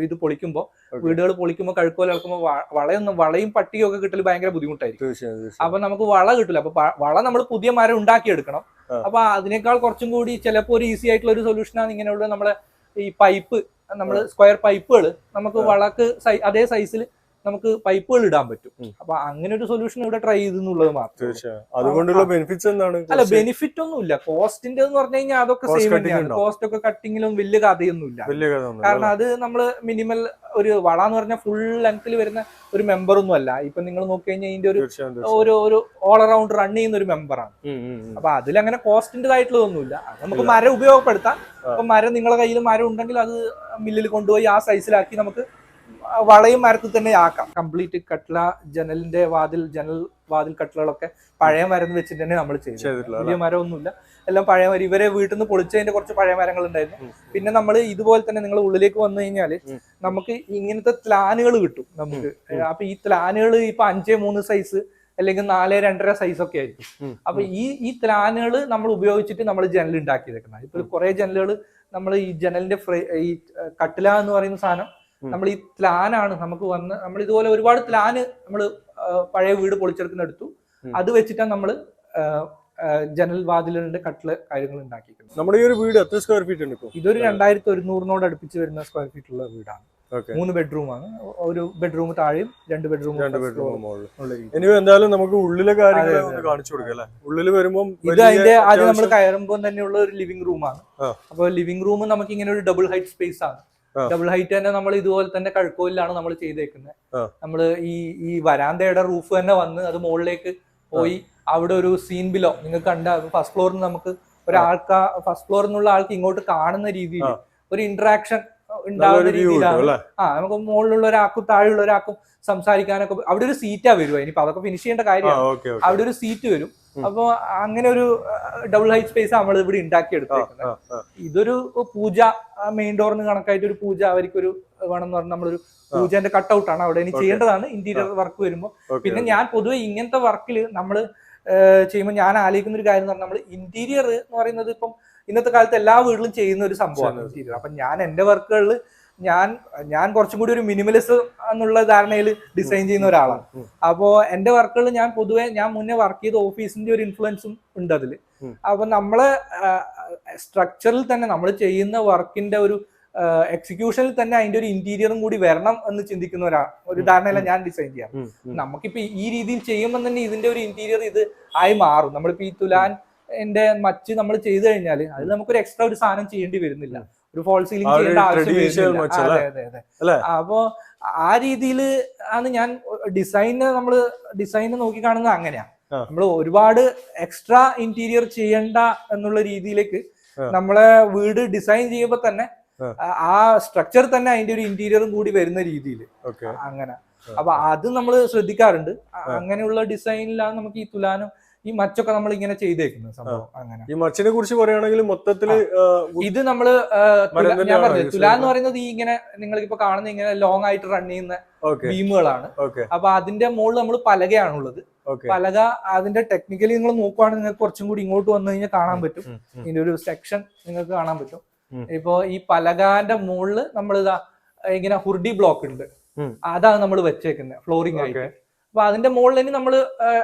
ഇത് പൊളിക്കുമ്പോ Okay. വീടുകൾ പൊളിക്കുമ്പോൾ കഴുക്കോല ഇളക്കുമ്പോൾ വളയൊന്നും വളയും പട്ടിയും ഒക്കെ കിട്ടൽ ഭയങ്കര ബുദ്ധിമുട്ടായിരിക്കും. അപ്പൊ നമുക്ക് വള കിട്ടില്ല അപ്പൊ വള നമ്മൾ പുതിയ മരം ഉണ്ടാക്കി എടുക്കണം അപ്പൊ അതിനേക്കാൾ കുറച്ചും കൂടി ചിലപ്പോൾ ഒരു ഈസി ആയിട്ടുള്ള ഒരു സൊല്യൂഷനാണ് ഇങ്ങനെയുള്ള നമ്മളെ ഈ പൈപ്പ് നമ്മൾ സ്ക്വയർ പൈപ്പുകൾ നമുക്ക്. വളക്ക് അതേ സൈസിൽ നമുക്ക് പൈപ്പുകൾ ഇടാൻ പറ്റും. അപ്പൊ അങ്ങനെ ഒരു സൊല്യൂഷൻ ഇവിടെ ട്രൈ ചെയ്തെന്നുള്ളത് മാത്രം തീർച്ചയായും. അതുകൊണ്ടുള്ള ബെനിഫിറ്റ്സ് എന്താണ് അല്ല ബെനിഫിറ്റ് ഒന്നും ഇല്ല കോസ്റ്റിന്റെ എന്ന് പറഞ്ഞു കഴിഞ്ഞാൽ അതൊക്കെ സേവ് സെയിം തന്നെയാണ്. കോസ്റ്റ് ഒക്കെ കട്ടിങ്ങിലും വലിയ കഥയൊന്നുമില്ല. ഇല്ല കാരണം അത് നമ്മൾ മിനിമൽ ഒരു വള എന്ന് പറഞ്ഞാൽ ഫുൾ ലെങ്ത്തിൽ വരുന്ന ഒരു മെമ്പർ ഒന്നും അല്ല. ഇപ്പൊ നിങ്ങൾ നോക്കി കഴിഞ്ഞാൽ ഇതിന്റെ ഒരു. ഒരു ഒരു ഓൾ അറൗണ്ട് റൺ ചെയ്യുന്ന ഒരു മെമ്പറാണ്. അപ്പൊ അതിൽ അങ്ങനെ കോസ്റ്റിന്റെതായിട്ടുള്ളതൊന്നുമില്ല നമുക്ക് മരം ഉപയോഗപ്പെടുത്താം. അപ്പൊ മരം നിങ്ങളുടെ കയ്യിൽ മരം ഉണ്ടെങ്കിൽ അത് മില്ലിൽ കൊണ്ടുപോയി ആ സൈസിലാക്കി നമുക്ക് വളയും മരത്തിൽ തന്നെ ആക്കാം. കംപ്ലീറ്റ് കട്ട്ല ജനലിന്റെ വാതിൽ ജനൽ വാതിൽ കട്ടിലുകളൊക്കെ പഴയ മരം വെച്ചിട്ട് തന്നെ നമ്മൾ ചെയ്തു. വലിയ മരമൊന്നുമില്ല. എല്ലാം പഴയ മരം. ഇവരെ വീട്ടിൽ നിന്ന് പൊളിച്ചതിന്റെ കുറച്ച് പഴയ മരങ്ങൾ ഉണ്ടായിരുന്നു പിന്നെ നമ്മൾ ഇതുപോലെ തന്നെ നിങ്ങൾ ഉള്ളിലേക്ക് വന്നു കഴിഞ്ഞാൽ നമുക്ക് ഇങ്ങനത്തെ ത്ലാനുകൾ കിട്ടും നമുക്ക്. അപ്പൊ ഈ ത്ലാനുകൾ ഇപ്പൊ അഞ്ചേ മൂന്ന് സൈസ് അല്ലെങ്കിൽ നാല് രണ്ടര സൈസ് ഒക്കെ ആയിരിക്കും. അപ്പൊ ഈ ഈ ത്ലാനുകൾ നമ്മൾ ഉപയോഗിച്ചിട്ട് നമ്മൾ ജനൽ ഉണ്ടാക്കി വെക്കണം ഇപ്പൊ കുറെ ജനലുകൾ നമ്മൾ ഈ ജനലിന്റെ ഫ്രേ ഈ കട്ടില എന്ന് പറയുന്ന സാധനം. നമ്മൾ ഈ പ്ലാനാണ് നമുക്ക് വന്ന് നമ്മൾ ഇതുപോലെ ഒരുപാട് ത്ലാന് നമ്മൾ പഴയ വീട് പൊളിച്ചെടുക്കുന്ന എടുത്തു അത് വെച്ചിട്ടാണ് നമ്മൾ ജനൽ വാതിലിന്റെ കട്ടിൽ കാര്യങ്ങൾ ഉണ്ടാക്കിയിരിക്കുന്നത് നമ്മുടെ ഈ ഒരു വീട് എത്ര സ്ക്വയർ ഫീറ്റ് ഉണ്ട് ഇതൊരു രണ്ടായിരത്തി ഒരുന്നൂറിനോട് അടുപ്പിച്ച് വരുന്ന സ്ക്വയർ ഫീറ്റ് ഉള്ള വീടാണ്. മൂന്ന് ബെഡ്റൂം ആണ്. ഒരു ബെഡ്റൂം താഴെയും രണ്ട് ബെഡ്റൂം രണ്ട് ബെഡ്റൂം ഇനി എന്തായാലും നമുക്ക് ഉള്ളിലെ കാര്യങ്ങൾ ഒന്ന് കാണിച്ചു കൊടുക്കാം അല്ലെ? ഉള്ളിൽ വരുമ്പം ഇത് അതിന്റെ ആദ്യം നമ്മൾ കയറുമ്പോൾ തന്നെയുള്ള ഒരു ലിവിംഗ് റൂമാണ് അപ്പോൾ അപ്പൊ ലിവിംഗ് റൂം നമുക്ക് ഇങ്ങനെ ഒരു ഡബിൾ ഹൈറ്റ് സ്പേസ് ആണ്. ഡബിൾ ഹൈറ്റ് തന്നെ നമ്മൾ ഇതുപോലെ തന്നെ കഴുക്കോലിലാണ് നമ്മൾ ചെയ്തേക്കുന്നത്. നമ്മൾ ഈ ഈ വരാന്തയുടെ റൂഫ് തന്നെ വന്ന് അത് മുകളിലേക്ക് പോയി അവിടെ ഒരു സീൻ ബിലോ നിങ്ങൾക്ക് കണ്ട ഫസ്റ്റ് ഫ്ലോറിൽ നമുക്ക് ഒരാൾക്ക് ഫസ്റ്റ് ഫ്ലോറിൽ നിന്നുള്ള ആൾക്ക് ഇങ്ങോട്ട് കാണുന്ന രീതിയിൽ ഒരു ഇന്ററാക്ഷൻ ഉണ്ടാകുന്ന രീതിയിലാണ്. ആ നമുക്ക് മുകളിലുള്ള ഒരാൾക്കും താഴെയുള്ള ഒരാൾക്കും സംസാരിക്കാനൊക്കെ അവിടെ ഒരു സീറ്റാ വരുക ഇനിയിപ്പോ അതൊക്കെ ഫിനിഷ് ചെയ്യേണ്ട കാര്യമാണ്. അവിടെ ഒരു സീറ്റ് വരും. അപ്പൊ അങ്ങനെ ഒരു ഡബിൾ ഹൈറ്റ് സ്പേസ് നമ്മൾ ഇവിടെ ഉണ്ടാക്കി എടുത്തേക്കുന്നത് ഇതൊരു പൂജ മെയിൻ ഡോറിന് കണക്കായിട്ട് ഒരു പൂജ അവർക്കൊരു വേണം എന്ന് പറഞ്ഞാൽ നമ്മളൊരു പൂജന്റെ കട്ട് ആണ് അവിടെ. ഇനി ചെയ്യേണ്ടതാണ് ഇന്റീരിയർ വർക്ക് വരുമ്പോൾ പിന്നെ ഞാൻ പൊതുവെ ഇങ്ങനത്തെ വർക്കിൽ നമ്മൾ ചെയ്യുമ്പോൾ ഞാൻ ആലോചിക്കുന്ന ഒരു കാര്യം എന്ന് പറഞ്ഞാൽ നമ്മൾ ഇന്റീരിയർ എന്ന് പറയുന്നത് ഇപ്പം ഇന്നത്തെ കാലത്ത് എല്ലാ വീട്ടിലും ചെയ്യുന്ന ഒരു സംഭവമാണ് ഇന്റീരിയർ അപ്പൊ ഞാൻ എന്റെ വർക്കുകളിൽ ഞാൻ ഞാൻ കുറച്ചും കൂടി ഒരു മിനിമലിസം എന്നുള്ള ധാരണയിൽ ഡിസൈൻ ചെയ്യുന്ന ഒരാളാണ്. അപ്പോൾ അപ്പോ എന്റെ വർക്കുകൾ ഞാൻ പൊതുവെ ഞാൻ മുന്നേ വർക്ക് ചെയ്ത ഓഫീസിന്റെ ഒരു ഇൻഫ്ലുവൻസും ഉണ്ട് അതിൽ. അപ്പൊ നമ്മൾ സ്ട്രക്ചറിൽ തന്നെ നമ്മൾ ചെയ്യുന്ന വർക്കിന്റെ ഒരു എക്സിക്യൂഷനിൽ തന്നെ അതിന്റെ ഒരു ഇന്റീരിയറും കൂടി വരണം എന്ന് ചിന്തിക്കുന്ന ഒരാൾ ഒരു ധാരണയിലാണ് ഞാൻ ഡിസൈൻ ചെയ്യാം. നമുക്കിപ്പോ ഈ രീതിയിൽ ചെയ്യുമ്പോൾ തന്നെ ഇതിന്റെ ഒരു ഇന്റീരിയർ ഇത് ആയി മാറും. നമ്മളിപ്പോ ഈ തുലാൻ എന്റെ മച്ച് നമ്മൾ ചെയ്തു കഴിഞ്ഞാൽ അത് നമുക്കൊരു എക്സ്ട്രാ ഒരു സാധനം ചെയ്യേണ്ടി വരുന്നില്ല. ഒരു ഫോൾ സീലിംഗ് അപ്പൊ ചെയ്യേണ്ട ആ രീതിയിൽ ആണ് ഞാൻ ഡിസൈന് നമ്മൾ ഡിസൈൻ നോക്കി കാണുന്നത് അങ്ങനെയാ. നമ്മൾ നമ്മൾ ഒരുപാട് എക്സ്ട്രാ ഇന്റീരിയർ ചെയ്യണ്ട എന്നുള്ള രീതിയിലേക്ക് നമ്മളെ വീട് ഡിസൈൻ ചെയ്യുമ്പോൾ തന്നെ ആ. സ്ട്രക്ചർ തന്നെ അതിന്റെ ഒരു ഇന്റീരിയറും കൂടി വരുന്ന രീതിയിൽ അങ്ങനെ. അപ്പൊ അത് നമ്മൾ ശ്രദ്ധിക്കാറുണ്ട്. അങ്ങനെയുള്ള ഡിസൈനിലാണ് നമുക്ക് ഈ തുലാനും ഈ മച്ചൊക്കെ നമ്മൾ ഇങ്ങനെ ചെയ്തേക്കുന്നത് സംഭവം അങ്ങനെ. ഈ മച്ചിനെ കുറിച്ച് പറയുകയാണെങ്കിൽ മൊത്തത്തിൽ ഇത് നമ്മൾ ഞാൻ പറഞ്ഞത് തുല എന്ന് പറയുന്നത് ഈ ഇങ്ങനെ നിങ്ങൾ ഇപ്പൊ കാണുന്ന ഇങ്ങനെ ലോങ് ആയിട്ട് റൺ ചെയ്യുന്ന ബീമുകളാണ്. അപ്പൊ അതിന്റെ മുകളിൽ നമ്മൾ പലകയാണുള്ളത്. പലക അതിന്റെ ടെക്നിക്കലി നിങ്ങൾ നോക്കുവാണെങ്കിൽ നിങ്ങൾക്ക് കുറച്ചും കൂടി ഇങ്ങോട്ട് വന്നു കഴിഞ്ഞാൽ കാണാൻ പറ്റും. ഇതിന്റെ ഒരു സെക്ഷൻ നിങ്ങൾക്ക് കാണാൻ പറ്റും. ഇപ്പോ ഈ പലകാന്റെ മുകളിൽ നമ്മൾ ഇതാ ഇങ്ങനെ ഹുർഡി ബ്ലോക്ക് ഉണ്ട്. അതാണ് നമ്മൾ വെച്ചേക്കുന്നത് ഫ്ലോറിംഗ് ആയിട്ട്. അപ്പൊ അതിന്റെ മുകളിൽ ഇനി നമ്മൾ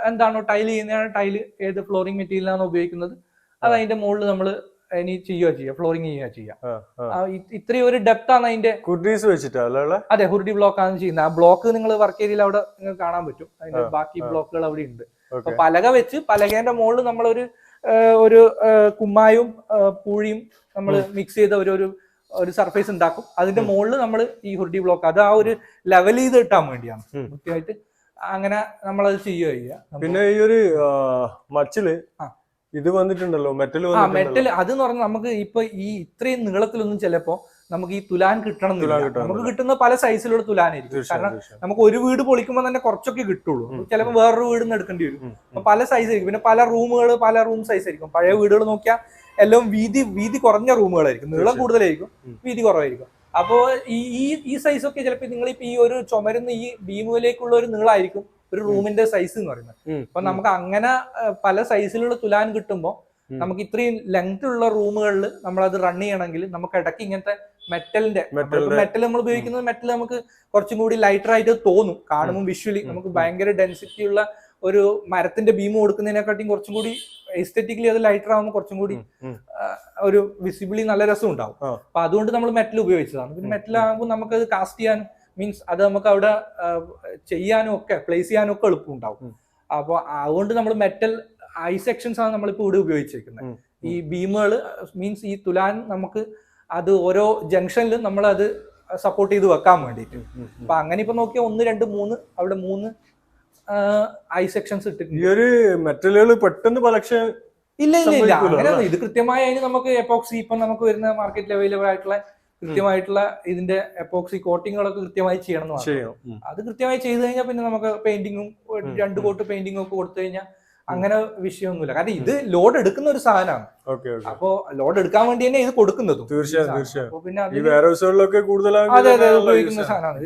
എന്താണോ ടൈൽ ചെയ്യുന്നതാണ് ടൈൽ ഏത് ഫ്ലോറിംഗ് മെറ്റീരിയലാണ് ഉപയോഗിക്കുന്നത്. അത് അതിന്റെ മുകളിൽ നമ്മൾ ഇനി ചെയ്യുക ചെയ്യുക. ഫ്ലോറിംഗ് ചെയ്യുക ഇത് ഇത്രയും ഒരു ഡെപ്ത് ആണ് അതിന്റെ കുർഡീസ് വെച്ചിട്ടാ അതെ ഹുർഡി ബ്ലോക്ക് ആണ് ചെയ്യുന്നത്. ആ ബ്ലോക്ക് നിങ്ങൾ വർക്ക് ഏരിയയിൽ അവിടെ നിങ്ങൾക്ക് കാണാൻ പറ്റും. അതിന്റെ ബാക്കി ബ്ലോക്കുകൾ അവിടെ ഉണ്ട്. അപ്പൊ പലക വെച്ച് പലകേന്റെ മുകളിൽ നമ്മളൊരു ഒരു ഒരു കുമ്മായും പൂഴിയും നമ്മൾ മിക്സ് ചെയ്ത ഒരു ഒരു ഒരു സർഫേസ് ഉണ്ടാക്കും. അതിന്റെ മുകളിൽ നമ്മൾ ഈ ഹുർഡി ബ്ലോക്ക് അത് ആ ഒരു ലെവൽ ചെയ്ത് കിട്ടാൻ വേണ്ടിയാണ്. കൃത്യമായിട്ട് അങ്ങനെ നമ്മൾ അത് ചെയ്യുക. പിന്നെ ഈ ഒരു മച്ചിൽ ഇത് വന്നിട്ടുണ്ടല്ലോ മെറ്റൽ ആ മെറ്റൽ അത് എന്ന് പറഞ്ഞാൽ നമുക്ക് ഇപ്പൊ ഈ ഇത്രയും നീളത്തിലൊന്നും ചിലപ്പോ നമുക്ക് ഈ തുലാൻ കിട്ടണം നമുക്ക് കിട്ടുന്ന പല സൈസിലുള്ള തുലാനായിരിക്കും. കാരണം നമുക്ക് ഒരു വീട് പൊളിക്കുമ്പോൾ തന്നെ കുറച്ചൊക്കെ കിട്ടുള്ളൂ. ചിലപ്പോൾ വേറൊരു വീട് നിന്ന് എടുക്കേണ്ടി വരും. അപ്പൊ പല സൈസ് ആയിരിക്കും. പിന്നെ പല റൂമുകൾ പല റൂം സൈസ് ആയിരിക്കും. പഴയ വീടുകൾ നോക്കിയാൽ എല്ലാം വീതി വീതി കുറഞ്ഞ റൂമുകളായിരിക്കും. നീളം കൂടുതലായിരിക്കും. വീതി കുറവായിരിക്കും. അപ്പോൾ ഈ ഈ സൈസ് ഒക്കെ ചിലപ്പോ നിങ്ങൾ ഇപ്പൊ ഈ ഒരു ചുമരുന്ന ഈ ഭീമുവിലേക്കുള്ള ഒരു നീളായിരിക്കും ഒരു റൂമിന്റെ സൈസ് എന്ന് പറയുന്നത്. അപ്പൊ നമുക്ക് അങ്ങനെ പല സൈസിലുള്ള തുലാൻ കിട്ടുമ്പോൾ നമുക്ക് ഇത്രയും ലെങ്ത് ഉള്ള റൂമുകളിൽ നമ്മൾ അത് റൺ ചെയ്യണമെങ്കിൽ നമുക്ക് ഇടയ്ക്ക് ഇങ്ങനത്തെ മെറ്റലിന്റെ മെറ്റലിന്റെ മെറ്റൽ നമ്മൾ ഉപയോഗിക്കുന്നത് മെറ്റൽ നമുക്ക് കുറച്ചും കൂടി ലൈറ്റർ ആയിട്ട് തോന്നും. കാണുമ്പോൾ വിഷ്വലി നമുക്ക് ഭയങ്കര ഡെൻസിറ്റി ഉള്ള ഒരു മരത്തിന്റെ ബീം കൊടുക്കുന്നതിനെക്കാട്ടിയും കുറച്ചും കൂടി എസ്തെറ്റിക്കലി അത് ലൈറ്റർ ആകുമ്പോൾ കുറച്ചും കൂടി ഒരു വിസിബിളി നല്ല രസം ഉണ്ടാവും. അപ്പൊ അതുകൊണ്ട് നമ്മൾ മെറ്റൽ ഉപയോഗിച്ചതാണ്. പിന്നെ മെറ്റൽ ആകുമ്പോൾ നമുക്കത് കാസ്റ്റ് ചെയ്യാനും മീൻസ് അത് നമുക്ക് അവിടെ ചെയ്യാനും ഒക്കെ പ്ലേസ് ചെയ്യാനും ഒക്കെ എളുപ്പം ഉണ്ടാവും. അപ്പൊ അപ്പോൾ അതുകൊണ്ട് നമ്മൾ മെറ്റൽ ഐ സെക്ഷൻസ് ആണ് നമ്മളിപ്പോൾ ഇവിടെ ഉപയോഗിച്ചിരിക്കുന്നത് ഈ ബീമുകൾ മീൻസ് ഈ തുലാൻ നമുക്ക് അത് ഓരോ ജംഗ്ഷനിലും നമ്മൾ അത് സപ്പോർട്ട് ചെയ്ത് വെക്കാൻ വേണ്ടിയിട്ട്. അപ്പൊ അങ്ങനെ ഇപ്പൊ നോക്കിയാൽ ഒന്ന് രണ്ട് മൂന്ന് അവിടെ മൂന്ന് ഐ സെക്ഷൻസ് ഈ ഇട്ടിട്ടുണ്ട് ഒരു മെറ്റലുകൾ പെട്ടെന്ന് ഇല്ല ഇല്ല ഇല്ല. അങ്ങനെ ഇത് കൃത്യമായി അതിന് നമുക്ക് എപ്പോക്സി ഇപ്പൊ നമുക്ക് വരുന്ന മാർക്കറ്റിൽ അവൈലബിൾ ആയിട്ടുള്ള കൃത്യമായിട്ടുള്ള ഇതിന്റെ എപ്പോക്സി കോട്ടിങ്ങുകളൊക്കെ കൃത്യമായി ചെയ്യണം എന്ന്. അത് കൃത്യമായി ചെയ്തു കഴിഞ്ഞാൽ പിന്നെ നമുക്ക് പെയിന്റിങ്ങും രണ്ട് കോട്ട് പെയിന്റിങ്ങും ഒക്കെ കൊടുത്തു കഴിഞ്ഞാൽ അങ്ങനെ വിഷയമൊന്നുമില്ല. കാരണം ഇത് ലോഡ് എടുക്കുന്ന ഒരു സാധനമാണ്. അപ്പോ ലോഡ് എടുക്കാൻ വേണ്ടി തന്നെ ഇത് കൊടുക്കുന്നതും. തീർച്ചയായും അതെ അതെ ഉപയോഗിക്കുന്ന സാധനമാണ്.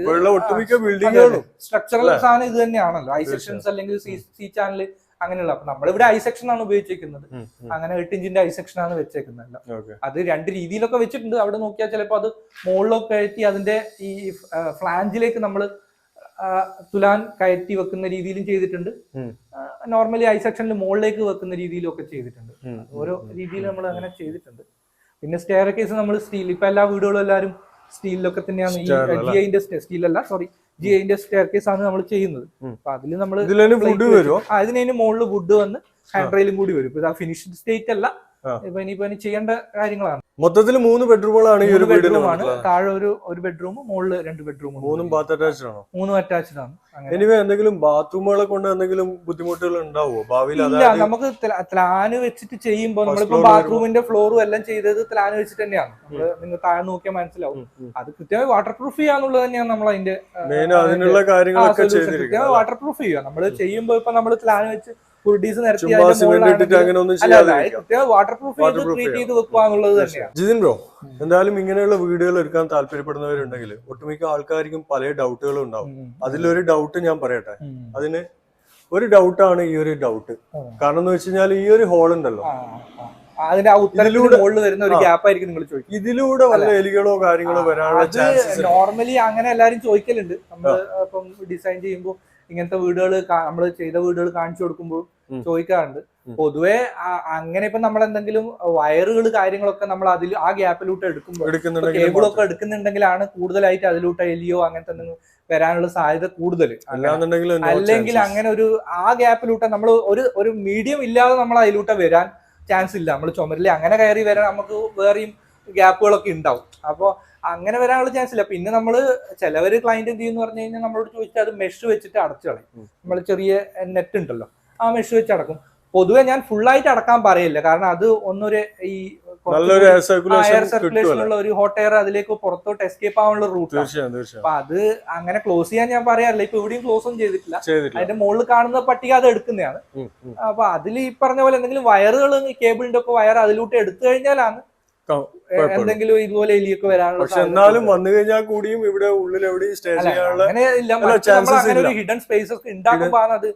സ്ട്രക്ചറൽ സാധനം ഇത് തന്നെയാണല്ലോ. ഐ സെക്ഷൻസ് അല്ലെങ്കിൽ സി സി ചാനൽ അങ്ങനെയുള്ള. അപ്പൊ നമ്മളിവിടെ ഐ സെക്ഷൻ ആണ് ഉപയോഗിച്ചിരിക്കുന്നത്. അങ്ങനെ എട്ട് ഇഞ്ചിന്റെ ഐ സെക്ഷൻ ആണ് വെച്ചേക്കുന്നത് അത് രണ്ട് രീതിയിലൊക്കെ വെച്ചിട്ടുണ്ട്. അവിടെ നോക്കിയാൽ ചിലപ്പോൾ അത് മുകളിലൊക്കെ കയറ്റി അതിന്റെ ഈ ഫ്ലാഞ്ചിലേക്ക് നമ്മൾ തുലാൻ കയറ്റി വെക്കുന്ന രീതിയിലും ചെയ്തിട്ടുണ്ട്. നോർമലി ഐ സെക്ഷനിൽ മുകളിലേക്ക് വെക്കുന്ന രീതിയിലും ഒക്കെ ചെയ്തിട്ടുണ്ട് ഓരോ രീതിയിൽ നമ്മൾ അങ്ങനെ ചെയ്തിട്ടുണ്ട്. പിന്നെ സ്റ്റെയർ കേസ് നമ്മൾ സ്റ്റീൽ ഇപ്പൊ എല്ലാ വീടുകളും എല്ലാവരും സ്റ്റീലിലൊക്കെ തന്നെയാണ് ഈ? ജി ഐന്റെ സ്റ്റീൽ അല്ല സോറി ജി ഐന്റെ സ്റ്റെയർ കേസ് ആണ് നമ്മൾ ചെയ്യുന്നത്. അപ്പൊ അതിൽ നമ്മൾ അതിനു മുകളിൽ വുഡ് വന്ന് ഹാൻഡ് റെയിലും കൂടി വരും. ഇപ്പൊ ഫിനിഷ്ഡ് സ്റ്റേറ്റ് അല്ല. ഇപ്പൊ ഇനിയിപ്പോ ഇനി ചെയ്യേണ്ട കാര്യങ്ങളാണ്. മൊത്തത്തിൽ മൂന്ന് ബെഡ്റൂമുകളാണ് ഈ ഒരു ബെഡ്റൂമാണ് താഴെ ഒരു ഒരു ബെഡ്റൂം മുകളിൽ രണ്ട് ബെഡ്റൂം മൂന്നും ബാത്ത് അറ്റാച്ച്ഡ് ആണോ? മൂന്നും അറ്റാച്ച്ഡ് ആണ്. എനിവേ എന്തെങ്കിലും ബാത്റൂമുകളെ കൊണ്ട് എന്തെങ്കിലും ബുദ്ധിമുട്ടുകൾ ഉണ്ടാവുമോ ഭാവിയിൽ നമുക്ക് പ്ലാന് വെച്ചിട്ട് ചെയ്യുമ്പോൾ നമ്മളിപ്പോ ബാത്റൂമിന്റെ ഫ്ലോറും എല്ലാം ചെയ്തത് പ്ലാൻ വെച്ചിട്ട് തന്നെയാണ്. നമ്മൾ നിങ്ങൾ താഴെ നോക്കിയാൽ മനസ്സിലാവും. അത് കൃത്യമായി വാട്ടർ പ്രൂഫ് ചെയ്യാന്നുള്ളത് തന്നെയാണ് നമ്മൾ അതിന്റെ മെയിൻ അതിനുള്ള കാര്യങ്ങളൊക്കെ കൃത്യമായി വാട്ടർ പ്രൂഫ് ചെയ്യുക നമ്മൾ ചെയ്യുമ്പോൾ ഇപ്പൊ നമ്മൾ പ്ലാൻ വെച്ച് നിരത്തി വാട്ടർ പ്രൂഫ് ട്രീറ്റ് ചെയ്ത് വെക്കുക തന്നെയാണ് ജിതിൻ ബ്രോ എന്തായാലും ഇങ്ങനെയുള്ള വീഡിയോകൾ എടുക്കാൻ താല്പര്യപ്പെടുന്നവരുണ്ടെങ്കിൽ ഒട്ടുമിക്ക ആൾക്കാർക്കും പല ഡൗട്ടുകളും ഉണ്ടാവും. അതിലൊരു ഡൗട്ട് ഞാൻ പറയട്ടെ. അതിന് ഒരു ഡൗട്ടാണ് ഈ ഒരു ഡൗട്ട് കാരണം എന്ന് വെച്ച് കഴിഞ്ഞാൽ ഈ ഒരു ഹോൾ ഉണ്ടല്ലോ. ആ. അതിന്റെ മുകളിൽ വരുന്ന ഒരു ഗ്യാപ്പ് ആയിരിക്കും നിങ്ങൾ ഇതിലൂടെ വല്ല എലികളോ കാര്യങ്ങളോ വരാനുള്ള നോർമലി അങ്ങനെ എല്ലാരും ചോദിക്കലുണ്ട്. നമ്മൾ ഇപ്പം ഡിസൈൻ ചെയ്യുമ്പോൾ ഇങ്ങനത്തെ വീടുകൾ നമ്മൾ ചെയ്ത വീടുകൾ കാണിച്ചു കൊടുക്കുമ്പോൾ ചോദിക്കാറുണ്ട്. പൊതുവേ അങ്ങനെ ഇപ്പൊ നമ്മൾ എന്തെങ്കിലും വയറുകൾ കാര്യങ്ങളൊക്കെ നമ്മൾ അതിൽ ആ ഗ്യാപ്പിലൂട്ട് എടുക്കുമ്പോൾ കേബിളൊക്കെ എടുക്കുന്നുണ്ടെങ്കിലാണ് കൂടുതലായിട്ട് അതിലൂട്ട് എലിയോ അങ്ങനത്തെ എന്തെങ്കിലും വരാനുള്ള സാധ്യത കൂടുതൽ അല്ലെങ്കിൽ അങ്ങനെ ഒരു ആ ഗ്യാപ്പിലൂട്ട് നമ്മൾ ഒരു ഒരു മീഡിയം ഇല്ലാതെ നമ്മൾ അതിലൂട്ട് വരാൻ ചാൻസ് ഇല്ല. നമ്മൾ ചുമരിൽ അങ്ങനെ കയറി വരാൻ നമുക്ക് വേറെയും ഗ്യാപ്പുകളൊക്കെ ഉണ്ടാവും. അപ്പോൾ അങ്ങനെ വരാനുള്ള ചാൻസ് ഇല്ല. പിന്നെ നമ്മൾ ചിലവര് ക്ലയന്റ് എന്ത് ചെയ്യുന്ന പറഞ്ഞു കഴിഞ്ഞാൽ നമ്മളോട് ചോദിച്ചാൽ അത് മെഷ് വെച്ചിട്ട് അടച്ചു കളയും. നമ്മൾ ചെറിയ നെറ്റ് ഉണ്ടല്ലോ. ആ മെഷ് വെച്ച് അടക്കും. പൊതുവെ ഞാൻ ഫുൾ ആയിട്ട് അടക്കാൻ പറയില്ല. കാരണം അത് ഒന്നൊരു ഈ നല്ലൊരു എയർ സർക്കുലേഷൻ ഉള്ള ഒരു ഹോട്ട് എയർ അതിലേക്ക് പുറത്തോട്ട് എസ്കേപ്പ് ആവാനുള്ള റൂട്ട് അപ്പൊ അത് അങ്ങനെ ക്ലോസ് ചെയ്യാൻ ഞാൻ പറയാറില്ല. ഇപ്പൊ എവിടെയും ക്ലോസ് ഒന്നും ചെയ്തിട്ടില്ല. അതിന്റെ മുകളിൽ കാണുന്ന പട്ടിക അത് എടുക്കുന്നതാണ്. അപ്പൊ അതിൽ ഈ പറഞ്ഞ പോലെ എന്തെങ്കിലും വയറുകൾ കേബിളിന്റെ ഒക്കെ വയർ അതിലൂട്ട് എടുത്തു കഴിഞ്ഞാലാണ്. എന്തെങ്കിലും ഇതുപോലെ എലിയൊക്കെ വരാനുള്ള പക്ഷെ എന്നാലും വന്നു കഴിഞ്ഞാൽ കൂടിയും ഇവിടെ ഉള്ളിൽ എവിടെ സ്റ്റേ ചെയ്യാനുള്ള ഹിഡൻ സ്പേസസ് ഉണ്ടാക്കുമ്പോ ആണ് അത്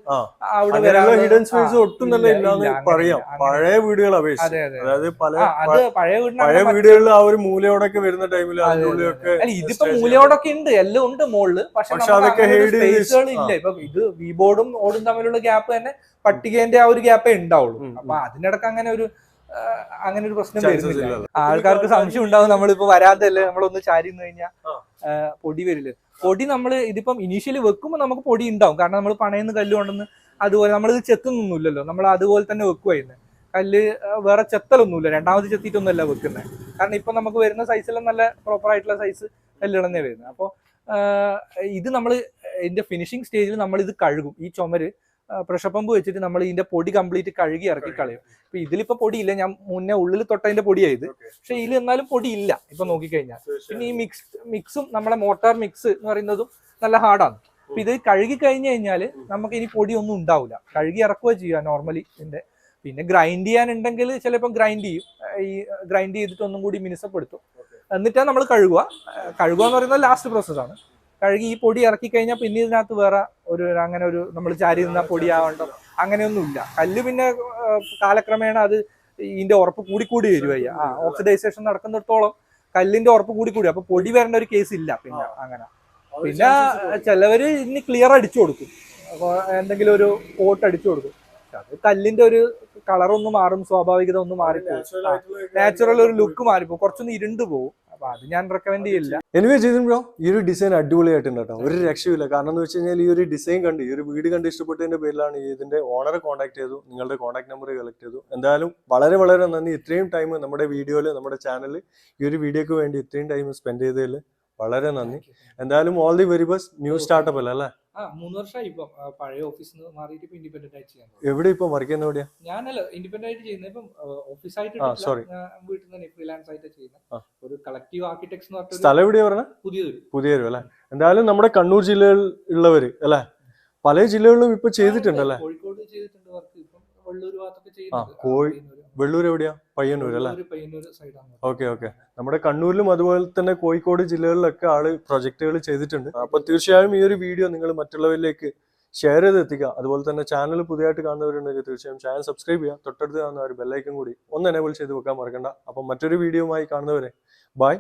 അവിടെ വരാനുള്ള- ഹിഡൻ സ്പേസ് ഒട്ടും തന്നെ ഇല്ലാന്ന് പറയാം. പഴയ വീടുകൾ അപേക്ഷിച്ച് അതെ അതെ അതായത് പല പഴയ പഴയ വീടുകളിൽ ആ ഒരു മൂലയോടൊക്കെ വരുന്ന ടൈമിൽ അതെ, അതിന്റെ അതെ, ഉള്ളിലൊക്കെ അല്ല ഇതിപ്പോ മൂലയോടൊക്കെ ഉണ്ട് എല്ലാം ഉണ്ട് മുകളിൽ പക്ഷെ അതൊക്കെ സ്പേസുകൾ ഇല്ല. ഇപ്പൊ ഇത് വി ബോർഡും ഓടും തമ്മിലുള്ള ഗ്യാപ്പ് തന്നെ പട്ടികേന്റെ ആ ഒരു ഗ്യാപ്പേ ഉണ്ടാവുള്ളൂ. അപ്പൊ അതിനിടക്ക് അങ്ങനെ ഒരു അങ്ങനെ ഒരു പ്രശ്നം വരുന്നില്ല. ആൾക്കാർക്ക് സംശയം ഉണ്ടാവും. നമ്മളിപ്പോ വരാതല്ലേ നമ്മളൊന്ന് ചാരി നിന്ന് കഴിഞ്ഞാൽ. പൊടി വരില്ല? പൊടി നമ്മൾ ഇതിപ്പം ഇനീഷ്യലി വെക്കുമ്പോൾ നമുക്ക് പൊടി ഉണ്ടാവും. കാരണം നമ്മൾ പണയുന്ന കല്ല് കൊണ്ടുവന്ന് അതുപോലെ ഇത് ചെത്തുന്നൊന്നുമില്ലല്ലോ നമ്മൾ അതുപോലെ തന്നെ വെക്കുമായിരുന്നു കല്ല് വേറെ ചെത്തലൊന്നുമില്ല. രണ്ടാമത് ചെത്തിയിട്ടൊന്നുമല്ല വെക്കുന്നത് കാരണം ഇപ്പൊ നമുക്ക് വരുന്ന സൈസെല്ലാം നല്ല പ്രോപ്പർ ആയിട്ടുള്ള സൈസ് കല്ലുകളന്നെ വരുന്നത് അപ്പോൾ ഇത് നമ്മൾ ഇതിന്റെ ഫിനിഷിങ് സ്റ്റേജിൽ നമ്മൾ ഇത് കഴുകും. ഈ ചുമര് പ്രഷർ പമ്പ് വെച്ചിട്ട് നമ്മൾ ഇതിന്റെ പൊടി കംപ്ലീറ്റ് കഴുകി ഇറക്കി കളയും. അപ്പൊ ഇതിലിപ്പോ പൊടിയില്ല. ഞാൻ മുന്നേ ഉള്ളിൽ തൊട്ടതിന്റെ പൊടിയായത്. പക്ഷെ ഇതിൽ എന്നാലും പൊടിയില്ല. ഇല്ല ഇപ്പൊ നോക്കിക്കഴിഞ്ഞാൽ. പിന്നെ ഈ മിക്സ് മിക്സും നമ്മുടെ മോട്ടാർ മിക്സ് എന്ന് പറയുന്നതും നല്ല ഹാർഡാണ് അപ്പൊ ഇത് കഴുകി കഴിഞ്ഞു കഴിഞ്ഞാൽ നമുക്ക് ഇനി പൊടിയൊന്നും ഉണ്ടാവില്ല കഴുകി ഇറക്കുക ചെയ്യുക നോർമലി ഇതിന്റെ. പിന്നെ ഗ്രൈൻഡ് ചെയ്യാനുണ്ടെങ്കിൽ ചിലപ്പോൾ ഗ്രൈൻഡ് ചെയ്യും. ഈ ഗ്രൈൻഡ് ചെയ്തിട്ട് ഒന്നും കൂടി മിനുസപ്പെടുത്തും. എന്നിട്ടാണ് നമ്മൾ കഴുകുക. കഴുകുക എന്ന് പറയുന്നത് ലാസ്റ്റ് പ്രോസസ്സാണ് കഴുകി ഈ പൊടി ഇറക്കി കഴിഞ്ഞാൽ പിന്നെ ഇതിനകത്ത് വേറെ ഒരു അങ്ങനെ ഒരു നമ്മൾ ചാരി നിന്ന പൊടിയാവണ്ടോ? അങ്ങനെയൊന്നുമില്ല. കല്ല് പിന്നെ കാലക്രമേണ അത് ഇതിന്റെ ഉറപ്പ് കൂടിക്കൂടി കൂടി വരുവയ്യ ആ ഓക്സിഡൈസേഷൻ നടക്കുന്നിടത്തോളം കല്ലിന്റെ ഉറപ്പ് കൂടിക്കൂടി. കൂടി അപ്പൊ പൊടി വരേണ്ട ഒരു കേസ് ഇല്ല പിന്നെ അങ്ങനെ. പിന്നെ ചിലവര് ഇനി ക്ലിയർ അടിച്ചു കൊടുക്കും. എന്തെങ്കിലും ഒരു കോട്ട് അടിച്ചു കൊടുക്കും. കല്ലിന്റെ ഒരു കളറൊന്നും മാറും സ്വാഭാവികത ഒന്ന് മാറിപ്പോകും നാച്ചുറൽ ഒരു ലുക്ക് മാറിപ്പോകും കുറച്ചൊന്ന് ഇരുണ്ട് പോകും അപ്പൊ അത് ഞാൻ റെക്കമെൻഡ് ചെയ്യില്ല. എനിവേ ചെയ്തു ബ്രോ ഈ ഒരു ഡിസൈൻ അടിപൊളിയായിട്ടുണ്ട് കേട്ടോ. ഒരു രക്ഷയില്ല കാരണം എന്ന് വെച്ച് കഴിഞ്ഞാൽ ഈ ഒരു ഡിസൈൻ കണ്ട് ഈ ഒരു വീട് കണ്ട് ഇഷ്ടപ്പെട്ടതിന്റെ പേരിലാണ് ഇതിന്റെ ഓണറെ കോൺടാക്ട് ചെയ്തു നിങ്ങളുടെ കോൺടാക്ട് നമ്പർ കളക്ട് ചെയ്തു. എന്തായാലും വളരെ വളരെ നന്ദി. ഇത്രയും ടൈം നമ്മുടെ വീഡിയോയിൽ നമ്മുടെ ചാനലിൽ ഈ ഒരു വീഡിയോക്ക് വേണ്ടി ഇത്രയും ടൈം സ്പെൻഡ് ചെയ്തതിൽ വളരെ നന്ദി. എന്തായാലും all the very best new startup അല്ലേ? ആ മൂന്ന് വർഷമായി ഇപ്പം ആ, പഴയ ഓഫീസിൽ നിന്ന് മാറിയിട്ട് ഇപ്പൊ ഇൻഡിപെൻഡന്റ് ആയിട്ട് ചെയ്യാൻ എവിടെ ഇപ്പൊ മറിക്കുന്ന എവിടെയാ? ഞാനല്ല ഇൻഡിപെൻഡന്റ് ആയിട്ട് ചെയ്യുന്നത് ഇപ്പം ഓഫീസായിട്ട് ആ, sorry. വീട്ടിൽ തന്നെ ഫ്രീലാൻസ് ആയിട്ട് ആ. ചെയ്യുന്നത് ഒരു കളക്റ്റീവ് ആർക്കിടെക്ട്സ് എന്ന് പറഞ്ഞ സ്ഥലം എവിടെയാ പറഞ്ഞ? പുതിയൊരു. പുതിയൊരു അല്ലെ? എന്തായാലും നമ്മുടെ കണ്ണൂർ ജില്ലയിൽ ഉള്ളവര് അല്ലെ? പല ജില്ലകളിലും ഇപ്പൊ ചെയ്തിട്ടുണ്ടല്ലേ? കോഴിക്കോട് ചെയ്തിട്ടുണ്ട് വർക്ക് ഇപ്പം വെള്ളൂർ ഭാഗത്തൊക്കെ ആ, കോഴി-. വെള്ളൂർ എവിടെയാ? പയ്യന്നൂർ അല്ലേ? ഓക്കെ ഓക്കെ നമ്മുടെ കണ്ണൂരിലും അതുപോലെ തന്നെ കോഴിക്കോട് ജില്ലകളിലൊക്കെ ആൾ പ്രൊജക്ടുകൾ ചെയ്തിട്ടുണ്ട്. അപ്പൊ തീർച്ചയായും ഈ ഒരു വീഡിയോ നിങ്ങൾ മറ്റുള്ളവരിലേക്ക് ഷെയർ ചെയ്ത് എത്തിക്കുക. അതുപോലെ തന്നെ ചാനൽ പുതിയതായിട്ട് കാണുന്നവരുണ്ടെങ്കിൽ തീർച്ചയായും ചാനൽ സബ്സ്ക്രൈബ് ചെയ്യുക. തൊട്ടടുത്ത് കാണുന്ന ഒരു ബെല്ലൈക്കൻ കൂടി ഒന്ന് എനേബിൾ ചെയ്ത് വെക്കാൻ മറക്കണ്ട. അപ്പം മറ്റൊരു വീഡിയോയുമായി കാണുന്നവരെ ബൈ